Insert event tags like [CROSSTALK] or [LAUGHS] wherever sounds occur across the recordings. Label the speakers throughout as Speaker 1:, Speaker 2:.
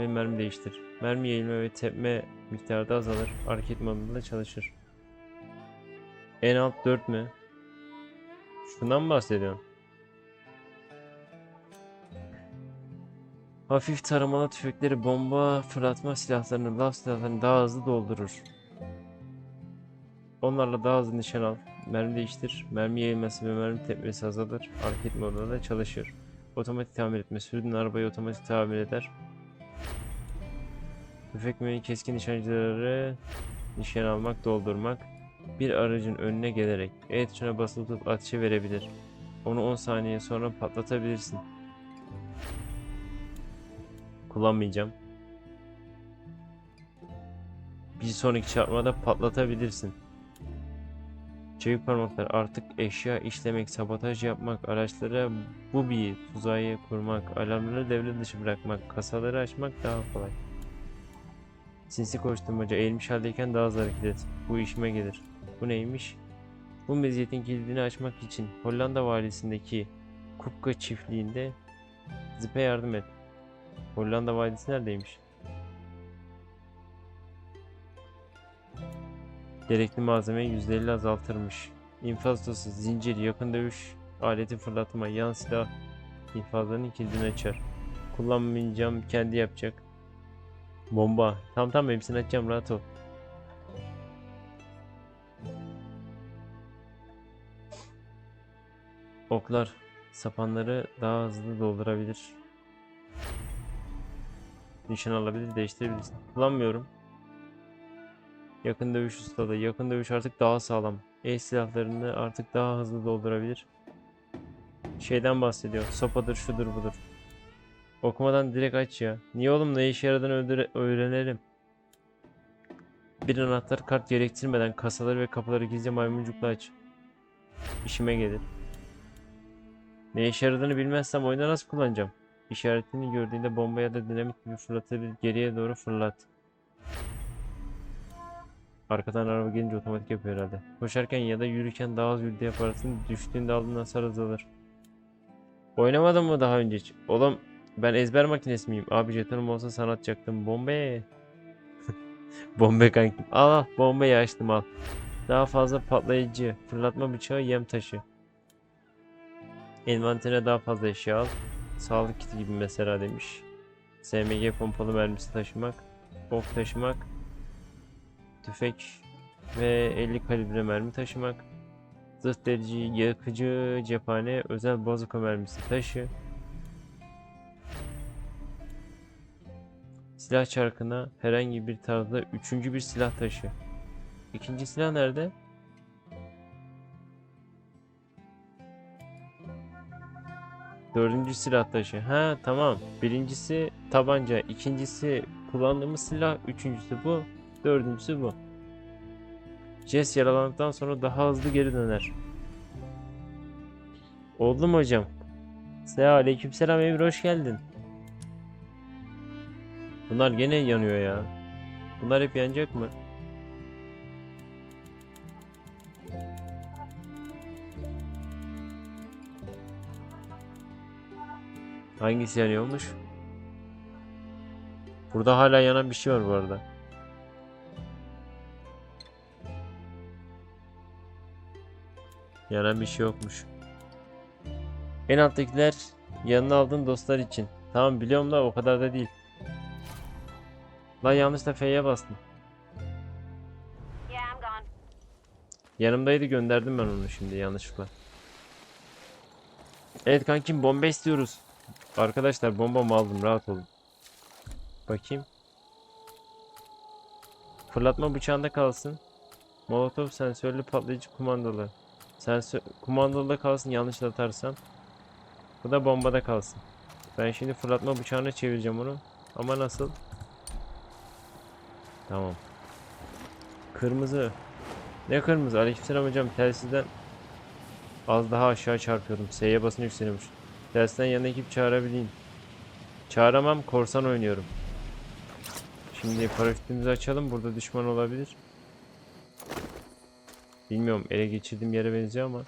Speaker 1: ve mermi değiştir. Mermi yayılma ve tepme miktarı da azalır. Hareket modunda çalışır. En alt 4 mü? Şundan mı bahsediyorsun? Hafif taramalı tüfekleri bomba fırlatma silahlarını, lav silahlarını daha hızlı doldurur. Onlarla daha hızlı nişan al. Mermi değiştir. Mermi yayılması ve mermi tepmesi azalır. Hareket modunda da çalışır. Otomatik tamir etme. Sürdüğün arabayı otomatik tamir eder. Tüfek ve keskin nişancıları nişan almak, doldurmak. Bir aracın önüne gelerek E tuşuna basılı tutup ateşe verebilir. Onu 10 saniye sonra patlatabilirsin. Kullanmayacağım. Bir sonraki çarpmada patlatabilirsin. Çevik parmaklar artık eşya işlemek, sabotaj yapmak, araçlara bubi, tuzağı kurmak, alarmları devre dışı bırakmak, kasaları açmak daha kolay. Sinsi koşturmaca eğilmiş haldeyken daha hızlı hareket et. Bu işime gelir. Bu neymiş? Bu meziyetin kilidini açmak için Hollanda valisindeki Kupka çiftliğinde Zip'e yardım et. Hollanda valisi neredeymiş? Gerekli malzemeyi %50 azaltırmış. İnfaz dosu, zincir, yakın dövüş aleti fırlatma, yan silah infazlarının kilidini açar. Kullanmayacağım, kendi yapacak. Bomba. Tamam tamam hepsini açacağım rahat ol. Oklar. Sapanları daha hızlı doldurabilir. Nişan alabilir, değiştirebilirsin. Kullanmıyorum. Yakın dövüş ustalığı. Yakın dövüş artık daha sağlam. El silahlarını artık daha hızlı doldurabilir. Şeyden bahsediyor. Sopadır, şudur, budur. Okumadan direkt aç ya. Niye oğlum ne işe yaradığını öğrenelim. Bir anahtar kart gerektirmeden kasaları ve kapıları gizli maymuncukla aç. İşime gelir. Ne işe yaradığını bilmezsem oyunda nasıl kullanacağım? İşaretini gördüğünde bomba ya da dinamit gibi fırlatabilir. Geriye doğru fırlat. Arkadan araba gelince otomatik yapıyor herhalde. Koşarken ya da yürürken daha az yürüdü yaparsın. Düştüğünde aldığın hasar azalır. Oynamadın mı daha önce hiç? Oğlum ben ezber makinesi miyim? Abi jetonum olsa sana atacaktım. Bombe. [LAUGHS] Bombe kankim. Al al bombayı açtım al. Daha fazla patlayıcı. Fırlatma bıçağı yem taşı. Envantere daha fazla eşya al. Sağlık kiti gibi mesela demiş. SMG pompalı mermisi taşımak. Ok taşımak. Tüfek ve 50 kalibre mermi taşımak. Zırh delici, yakıcı, cephane, özel bazuka mermisi taşı. Silah çarkına herhangi bir tarzda üçüncü bir silah taşı. İkinci silah nerede? Dördüncü silah taşı. Ha tamam. Birincisi tabanca. ikincisi kullandığımız silah. Üçüncüsü bu. Dördüncüsü bu. Jess yaralandıktan sonra daha hızlı geri döner. Oldu hocam? Selam aleykümselam Emir hoş geldin. Bunlar gene yanıyor ya. Bunlar hep yanacak mı? Hangisi yanıyormuş? Burada hala yanan bir şey var bu arada. Yanan bir şey yokmuş. En alttakiler yanına aldığın dostlar için. Tamam biliyorum da o kadar da değil. Lan yanlışla F'ye bastım.
Speaker 2: Yeah.
Speaker 1: Yanımdaydı gönderdim ben onu şimdi yanlışlıkla. Evet kankim bomba istiyoruz. Arkadaşlar bombamı aldım rahat olun. Bakayım. Fırlatma bıçağında kalsın. Molotov sensörlü patlayıcı kumandalı. Sensör kumandalı kalsın yanlış atarsam. Bu da bombada kalsın. Ben şimdi fırlatma bıçağına çevireceğim onu. Ama nasıl? Tamam. Kırmızı. Ne kırmızı? Aleykümselam hocam telsizden az daha aşağı çarpıyordum. S'ye basınca yükseliyormuş. Telsizden yana ekip çağırabileyim. Çağıramam korsan oynuyorum. Şimdi paraşütümüzü açalım. Burada düşman olabilir. Bilmiyorum ele geçirdiğim yere benziyor ama.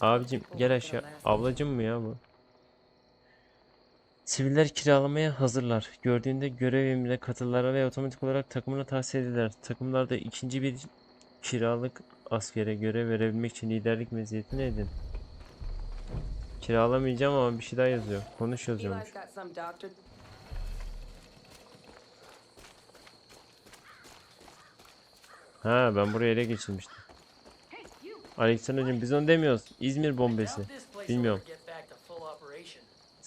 Speaker 1: Abicim gel aşağı. Ablacım mı ya bu? Siviller kiralamaya hazırlar. Gördüğünde görev emrine katılırlar ve otomatik olarak takımına tahsis edilir. Takımlarda ikinci bir kiralık askere görev verebilmek için liderlik meziyetini edin. Kiralamayacağım ama bir şey daha yazıyor. Konuş yazıyormuş. Ha ben buraya ele geçirmiştim. Alexander'cığım biz onu demiyoruz. İzmir bombesi. Bilmiyorum.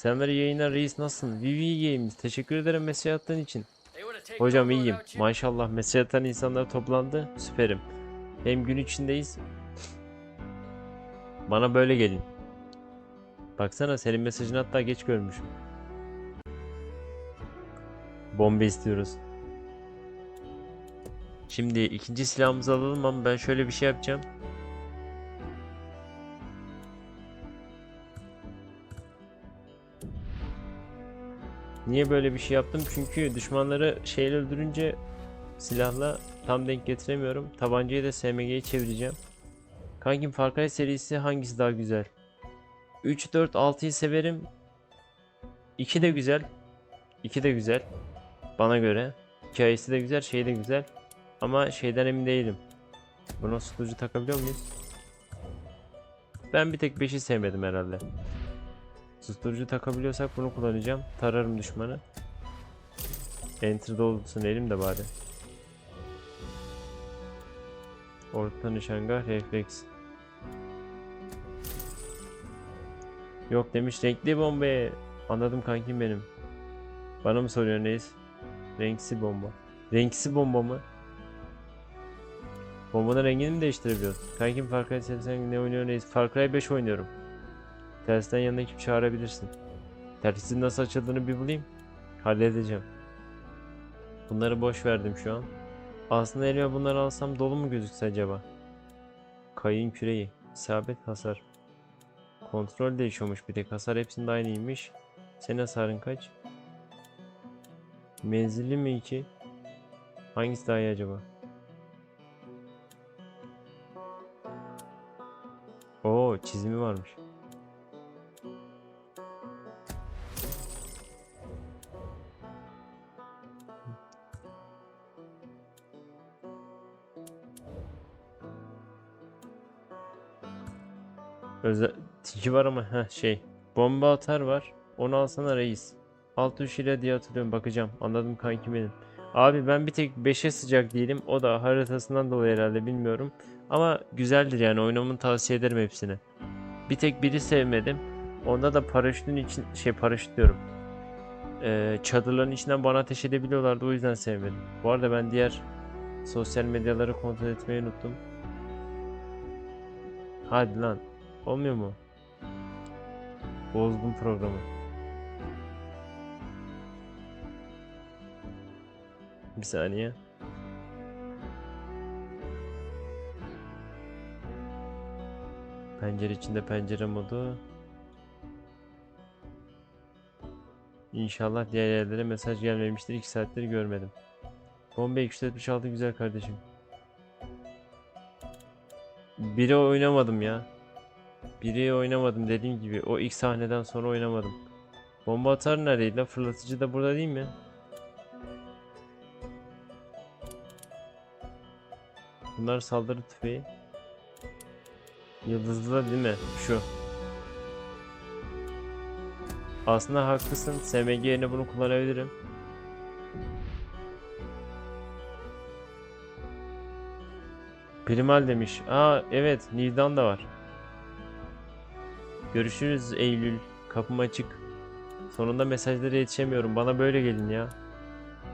Speaker 1: Selamlar yayınlar reis nasılsın? VV Games teşekkür ederim mesaj attığın için. Hocam iyiyim. Maşallah mesaj atan insanlar toplandı. Süperim. Hem gün içindeyiz. Bana böyle gelin. Baksana senin mesajını hatta geç görmüşüm. Bomba istiyoruz. Şimdi ikinci silahımızı alalım ama ben şöyle bir şey yapacağım. Niye böyle bir şey yaptım? Çünkü düşmanları şeyle öldürünce silahla tam denk getiremiyorum. Tabancayı da SMG'ye çevireceğim. Kankim Far Cry serisi hangisi daha güzel? 3, 4, 6'yı severim. 2 de güzel. 2 de güzel. Bana göre. Hikayesi de güzel, şey de güzel. Ama şeyden emin değilim. Buna susturucu takabiliyor muyuz? Ben bir tek 5'i sevmedim herhalde. Susturucu takabiliyorsak bunu kullanacağım. Tararım düşmanı. Enter dolsun elim de bari. Orta nişangah refleks. Yok demiş renkli bomba. Anladım kankim benim. Bana mı soruyorsun reis? Renksi bomba. Renksi bomba mı? Bombanın rengini mi değiştirebiliyoruz? Kankim Far Cry serisinden ne oynuyorsun reis? Far Cry 5 oynuyorum. Tersten yanına ekip çağırabilirsin. Tersin nasıl açıldığını bir bulayım. Halledeceğim. Bunları boş verdim şu an. Aslında elime bunları alsam dolu mu gözükse acaba? Kayın küreği. İsabet hasar. Kontrol değişiyormuş bir tek. Hasar hepsinde aynıymış. Senin hasarın kaç? Menzili mi 2? Hangisi daha iyi acaba? Oo çizimi varmış. Özel tiki var ama ha şey bomba atar var. Onu alsana reis. Alt tuş ile diye hatırlıyorum bakacağım. Anladım kanki benim. Abi ben bir tek 5'e sıcak değilim. O da haritasından dolayı herhalde bilmiyorum. Ama güzeldir yani oynamamı tavsiye ederim hepsini. Bir tek biri sevmedim. Onda da paraşütün için şey paraşüt diyorum. Ee, çadırların içinden bana ateş edebiliyorlardı o yüzden sevmedim. Bu arada ben diğer sosyal medyaları kontrol etmeyi unuttum. Hadi lan. Olmuyor mu? Bozgun programı. Bir saniye. Pencere içinde pencere modu. İnşallah diğer yerlere mesaj gelmemiştir. 2 saattir görmedim. Bomba 276 güzel kardeşim. Biri oynamadım ya. Biri oynamadım dediğim gibi. O ilk sahneden sonra oynamadım. Bomba atar neredeydi lan? Fırlatıcı da burada değil mi? Bunlar saldırı tüfeği. Yıldızlı da değil mi? Şu. Aslında haklısın. SMG yerine bunu kullanabilirim. Primal demiş. Aa evet. Nildan da var. Görüşürüz Eylül. Kapım açık. Sonunda mesajlara yetişemiyorum. Bana böyle gelin ya.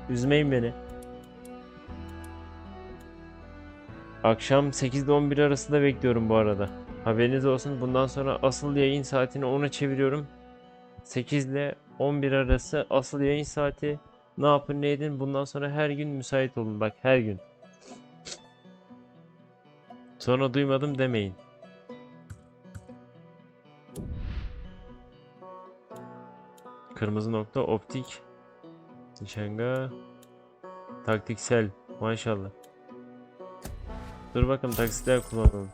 Speaker 1: Üzmeyin beni. Akşam 8 ile 11 arasında bekliyorum bu arada. Haberiniz olsun. Bundan sonra asıl yayın saatini 10'a çeviriyorum. 8 ile 11 arası asıl yayın saati. Ne yapın ne edin bundan sonra her gün müsait olun. Bak her gün. Sonra duymadım demeyin. Kırmızı nokta optik. Nişanga. Taktiksel. Maşallah. Dur bakalım taksitler kullanalım.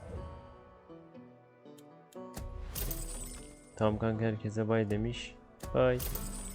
Speaker 1: Tamam kanka herkese bay demiş. Bay.